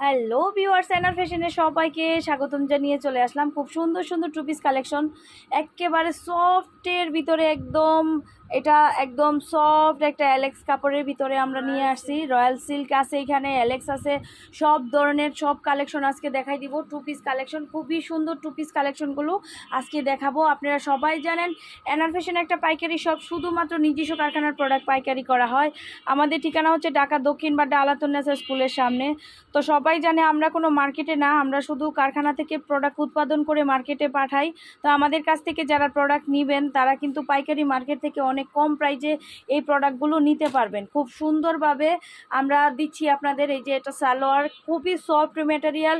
Hello viewers এনার ফ্যাশনের সবাইকে স্বাগতম জানিয়ে চলে আসলাম। খুব সুন্দর সুন্দর টু পিস কালেকশন একেবারে সফটের ভিতরে একদম এটা একদম সফট একটা অ্যালেক্স কাপড়ের ভিতরে আমরা নিয়ে আসছি। রয়্যাল সিল্ক আছে এখানে অ্যালেক্স আছে। সব ধরনের সব কালেকশন আজকে দেখাই দিব। টু পিস কালেকশন খুবই সুন্দর টু পিস কালেকশনগুলো আজকে দেখাবো। আপনারা সবাই জানেন এনার ফ্যাশন একটা পাইকারি শপ শুধুমাত্র নিজস্ব কারখানার প্রোডাক্ট পাইকারি করা হয়। আমাদের ঠিকানা হচ্ছে ঢাকা দক্ষিণ বা ডালাতন্যাসা স্কুলের সামনে। তো সবাই জানে আমরা কোনো মার্কেটে না আমরা শুধু কারখানা থেকে প্রোডাক্ট উৎপাদন করে মার্কেটে পাঠাই। তো আমাদের কাছ থেকে যারা প্রোডাক্ট নেবেন তারা কিন্তু পাইকারি মার্কেট থেকে অনেক কম প্রাইজে এই প্রোডাক্টগুলো নিতে পারবেন। খুব সুন্দরভাবে আমরা দিচ্ছি আপনাদের এই যে এটা সালোয়ার, খুবই সফট মেটেরিয়াল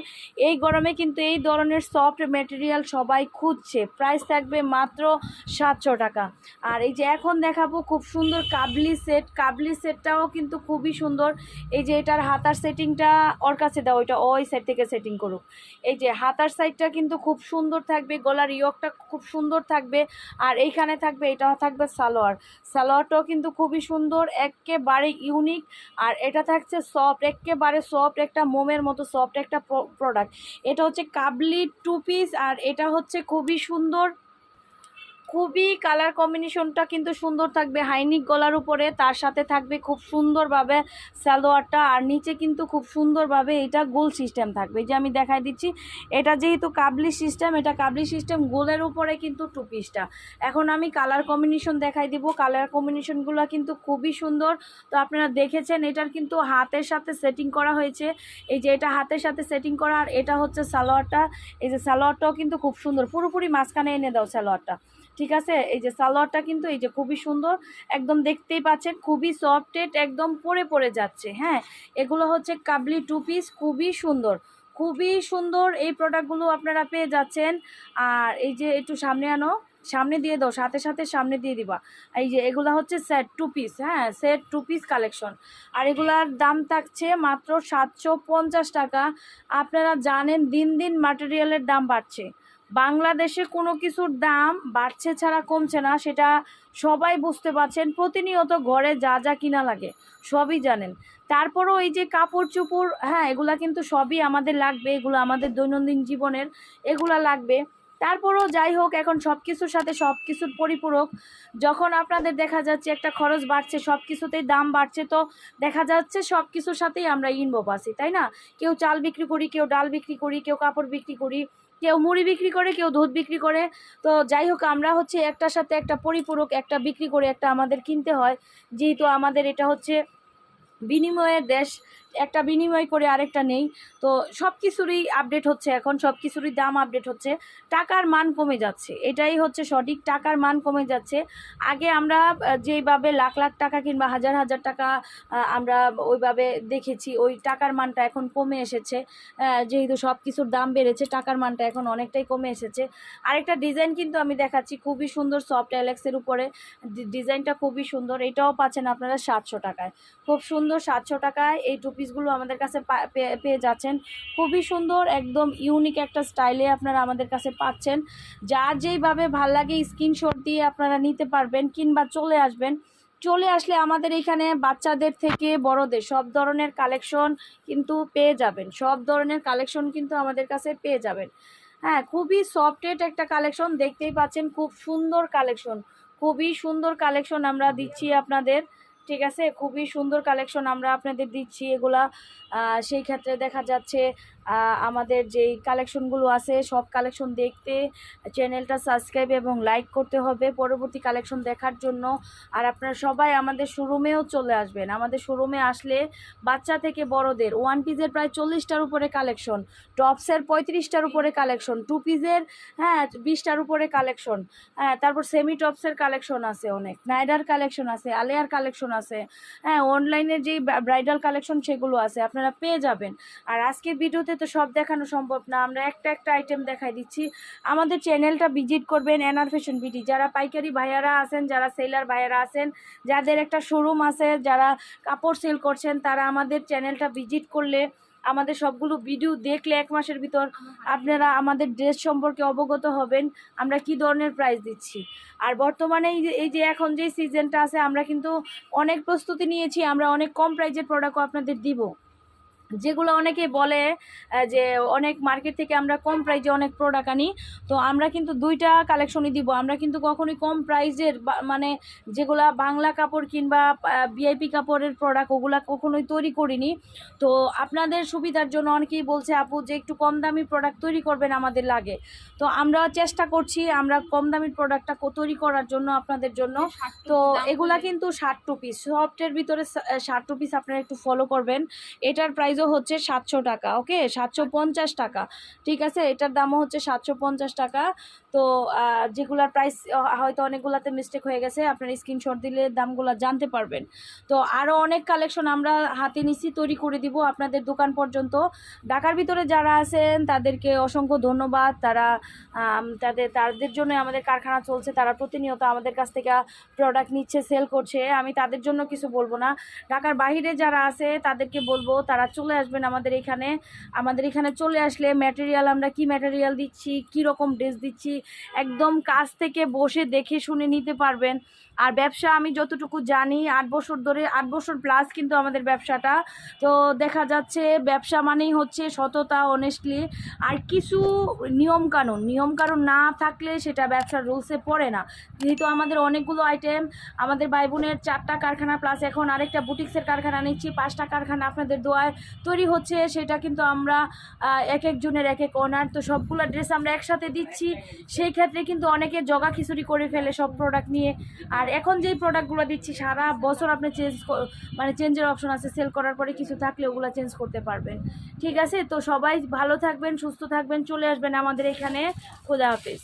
এই গরমে কিন্তু এই ধরনের সফট মেটেরিয়াল সবাই খুঁজছে। প্রাইস থাকবে মাত্র সাতশো টাকা। আর এই যে এখন দেখাবো খুব সুন্দর কাবলি সেট কাবলি সেটটাও কিন্তু খুবই সুন্দর। এই যে এটার হাতার সেটিংটা ওর কাছে দাও ওইটা ওই সাইড থেকে সেটিং করুক। এই যে হাতার সাইডটা কিন্তু খুব সুন্দর থাকবে, গলার ইয়কটা খুব সুন্দর থাকবে। আর এইখানে থাকবে, এটাও থাকবে সালোয়ার। সালোয়ারটাও কিন্তু খুবই সুন্দর একেবারে ইউনিক আর এটা থাকছে সফট একেবারে সফট একটা মোমের মতো সফট একটা প্রোডাক্ট এটা হচ্ছে কাবলি টু পিস আর এটা হচ্ছে খুবই সুন্দর খুবই কালার কম্বিনেশনটা কিন্তু সুন্দর থাকবে। হাইনিক গলার উপরে, তার সাথে থাকবে খুব সুন্দরভাবে সালোয়ারটা। আর নিচে কিন্তু খুব সুন্দরভাবে এটা গোল সিস্টেম থাকবে। যে আমি দেখাই দিচ্ছি, এটা যেহেতু কাবলি সিস্টেম এটা কাবলি সিস্টেম গোলের উপরে কিন্তু টু। পিসটা এখন আমি কালার কম্বিনেশন দেখাই দিব। কালার কম্বিনেশনগুলো কিন্তু খুবই সুন্দর। তো আপনারা দেখেছেন, এটার কিন্তু হাতের সাথে সেটিং করা হয়েছে। এই যে এটা হাতের সাথে সেটিং করা, আর এটা হচ্ছে সালোয়ারটা। এই যে সালোয়ারটাও কিন্তু খুব সুন্দর। পুরোপুরি মাঝখানে এনে দাও সালোয়ারটা। ঠিক আছে? এই যে সালোয়ারটা কিন্তু এই যে খুবই সুন্দর, একদম দেখতেই পাচ্ছেন, খুবই সফটেড একদম পরে পরে যাচ্ছে হ্যাঁ? এগুলো হচ্ছে কাবলি টু পিস খুবই সুন্দর খুবই সুন্দর এই প্রোডাক্টগুলো আপনারা পেয়ে যাচ্ছেন। আর এই যে একটু সামনে আনো, সামনে দিয়ে দাও, সাথে সাথে সামনে দিয়ে দিবা। এই যে এগুলো হচ্ছে সেট টু পিস হ্যাঁ? সেট টু পিস কালেকশন আর এগুলার দাম থাকছে মাত্র সাতশো পঞ্চাশ টাকা। আপনারা জানেন দিন দিন ম্যাটেরিয়ালের দাম বাড়ছে। বাংলাদেশে কোনো কিছুর দাম বাড়ছে ছাড়া কমছে না, সেটা সবাই বুঝতে পারছেন। প্রতিনিয়ত ঘরে যা যা কিনা লাগে, সবই জানেন। তারপরও এই যে কাপড় চুপড় হ্যাঁ এগুলা কিন্তু সবই আমাদের লাগবে, এগুলো আমাদের দৈনন্দিন জীবনের, এগুলা লাগবে। তারপরও যাই হোক, এখন সব কিছুর সাথে সব কিছুর পরিপূরক। যখন আপনাদের দেখা যাচ্ছে একটা খরচ বাড়ছে সব কিছুতেই দাম বাড়ছে, তো দেখা যাচ্ছে সব কিছুর সাথেই আমরা ইনভলভ আছি, তাই না? কেউ চাল বিক্রি করি, কেউ ডাল বিক্রি করি, কেউ কাপড় বিক্রি করি, কেউ মুড়ি বিক্রি করে, কেউ দুধ বিক্রি করে। তো যাই হোক, আমরা হচ্ছে একটার সাথে একটা পরিপূরক, একটা বিক্রি করে একটা আমাদের কিনতে হয়। যেহেতু আমাদের এটা হচ্ছে বিনিময়ের দেশ একটা বিনিময় করে আরেকটা নেই। তো সব কিছুরই আপডেট হচ্ছে এখন, সব কিছুরই দাম আপডেট হচ্ছে। টাকার মান কমে যাচ্ছে, এটাই হচ্ছে সঠিক। টাকার মান কমে যাচ্ছে। আগে আমরা যেইভাবে লাখ লাখ টাকা কিংবা হাজার হাজার টাকা আমরা ওইভাবে দেখেছি, ওই টাকার মানটা এখন কমে এসেছে। যেহেতু সব কিছুর দাম বেড়েছে, টাকার মানটা এখন অনেকটাই কমে এসেছে। আরেকটা ডিজাইন কিন্তু আমি দেখাচ্ছি, খুবই সুন্দর সফট অ্যালেক্সের উপরে। ডিজাইনটা খুবই সুন্দর, এটাও পাচ্ছেন আপনারা সাতশো টাকায়। খুব সুন্দর সাতশো টাকায়, এই টু পিসগুলো আমাদের কাছে পেয়ে যাচ্ছেন। খুবই সুন্দর, একদম ইউনিক একটা স্টাইলে আপনারা আমাদের কাছে পাচ্ছেন। যার যেইভাবে ভালো লাগে স্ক্রিনশট দিয়ে আপনারা নিতে পারবেন কিংবা চলে আসবেন। চলে আসলে আমাদের এখানে বাচ্চাদের থেকে বড়দের সব ধরনের কালেকশন কিন্তু পেয়ে যাবেন। সব ধরনের কালেকশন কিন্তু আমাদের কাছে পেয়ে যাবেন। হ্যাঁ খুবই সফটেড একটা কালেকশন দেখতেই পাচ্ছেন খুব সুন্দর কালেকশন খুবই সুন্দর কালেকশন আমরা দিচ্ছি আপনাদের। ঠিক আছে? খুবই সুন্দর কালেকশন আমরা আপনাদের দিচ্ছি। এগুলা সেই ক্ষেত্রে দেখা যাচ্ছে আমাদের যেই কালেকশনগুলো আছে, সব কালেকশন দেখতে চ্যানেলটা সাবস্ক্রাইব এবং লাইক করতে হবে পরবর্তী কালেকশন দেখার জন্য। আর আপনারা সবাই আমাদের শোরুমেও চলে আসবেন। আমাদের শোরুমে আসলে বাচ্চা থেকে বড়দের ওয়ান পিসের প্রায় চল্লিশটার উপরে কালেকশন টপসের পঁয়ত্রিশটার উপরে কালেকশন টু পিসের হ্যাঁ বিশটার উপরে কালেকশন হ্যাঁ তারপর সেমি টপসের কালেকশন আছে অনেক নাইডার কালেকশন আছে আলেয়ার কালেকশন আছে হ্যাঁ অনলাইনে যেই ব্রাইডাল কালেকশন সেগুলো আছে, আপনারা পেয়ে যাবেন। আর আজকের ভিডিওতে তো সব দেখানো সম্ভব না। আমরা একটা একটা আইটেম দেখাই দিচ্ছি। আমাদের চ্যানেলটা ভিজিট করবেন এনআর ফ্যাশন বিটি যারা পাইকারি ভাইয়ারা আছেন, যারা সেলার ভাইয়ারা আছেন, যাদের একটা শোরুম আছে, যারা কাপড় সেল করছেন, তারা আমাদের চ্যানেলটা ভিজিট করলে আমাদের সবগুলো ভিডিও দেখলে এক মাসের ভিতর আপনারা আমাদের ড্রেস সম্পর্কে অবগত হবেন, আমরা কি ধরনের প্রাইস দিচ্ছি। আর বর্তমানে এই যে এই যে এখন যে সিজনটা আছে, আমরা কিন্তু অনেক প্রস্তুতি নিয়েছি, আমরা অনেক কম প্রাইজের প্রোডাক্টও আপনাদের দিব। যেগুলো অনেকে বলে যে অনেক মার্কেট থেকে আমরা কম প্রাইজে অনেক প্রোডাক্ট আনি। তো আমরা কিন্তু দুইটা কালেকশনই দিব। আমরা কিন্তু কখনোই কম প্রাইজের মানে যেগুলা বাংলা কাপড় কিংবা ভিআইপি কাপড়ের প্রোডাক্ট ওগুলা কখনোই তৈরি করিনি। তো আপনাদের সুবিধার জন্য অনেকেই বলছে আপু যে একটু কম দামি প্রোডাক্ট তৈরি করবেন আমাদের লাগে। তো আমরা চেষ্টা করছি আমরা কম দামি প্রোডাক্টটা তৈরি করার জন্য আপনাদের জন্য। তো এগুলা কিন্তু ষাট টু পিস সফটের ভিতরে ষাট টু পিস আপনারা একটু ফলো করবেন। এটার প্রাইসও হচ্ছে সাতশো টাকা ওকে সাতশো পঞ্চাশ টাকা, ঠিক আছে? এটার দামও হচ্ছে সাতশো পঞ্চাশ টাকা। তো যেগুলার প্রাইস হয়তো অনেকগুলাতে মিস্টেক হয়ে গেছে, আপনার স্ক্রিনশট দিলে দামগুলো জানতে পারবেন। তো আরও অনেক কালেকশন আমরা হাতে নিছি, তৈরি করে দিব আপনাদের দোকান পর্যন্ত। ঢাকার ভিতরে যারা আছেন, তাদেরকে অসংখ্য ধন্যবাদ। তারা তাদের তাদের জন্য আমাদের কারখানা চলছে, তারা প্রতিনিয়ত আমাদের কাছ থেকে প্রোডাক্ট নিচ্ছে সেল করছে। আমি তাদের জন্য কিছু বলব না। ঢাকার বাইরে যারা আছে, তাদেরকে বলব, তারা চলে আসবেন আমাদের এখানে। আমাদের এখানে চলে আসলে ম্যাটেরিয়াল আমরা কি ম্যাটেরিয়াল দিচ্ছি, কি রকম ড্রেস দিচ্ছি, একদম কাছ থেকে বসে দেখে শুনে নিতে পারবেন। আর ব্যবসা আমি যতটুকু জানি, আট বছর ধরে, আট বছর প্লাস কিন্তু আমাদের ব্যবসাটা। তো দেখা যাচ্ছে ব্যবসা মানেই হচ্ছে সততা অনেস্টলি আর কিছু নিয়মকানুন নিয়মকানুন না থাকলে সেটা ব্যবসার রুলসে পড়ে না। যেহেতু আমাদের অনেকগুলো আইটেম আমাদের ভাই বোনের চারটা কারখানা প্লাস এখন আরেকটা বুটিক্সের কারখানা নিচ্ছি, পাঁচটা কারখানা আপনাদের দোয়ায় তৈরি হচ্ছে, সেটা কিন্তু আমরা এক একজনের এক এক অনার, তো সবগুলো ড্রেস আমরা একসাথে দিচ্ছি। সেই ক্ষেত্রে কিন্তু অনেকে জগা খিচুড়ি করে ফেলে সব প্রোডাক্ট নিয়ে। আর এখন যেই প্রোডাক্টগুলো দিচ্ছি, সারা বছর আপনি চেঞ্জ মানে চেঞ্জের অপশন আছে সেল করার পরে কিছু থাকলে ওগুলো চেঞ্জ করতে পারবেন। ঠিক আছে? তো সবাই ভালো থাকবেন, সুস্থ থাকবেন, চলে আসবেন আমাদের এখানে। খোদা হাফেজ।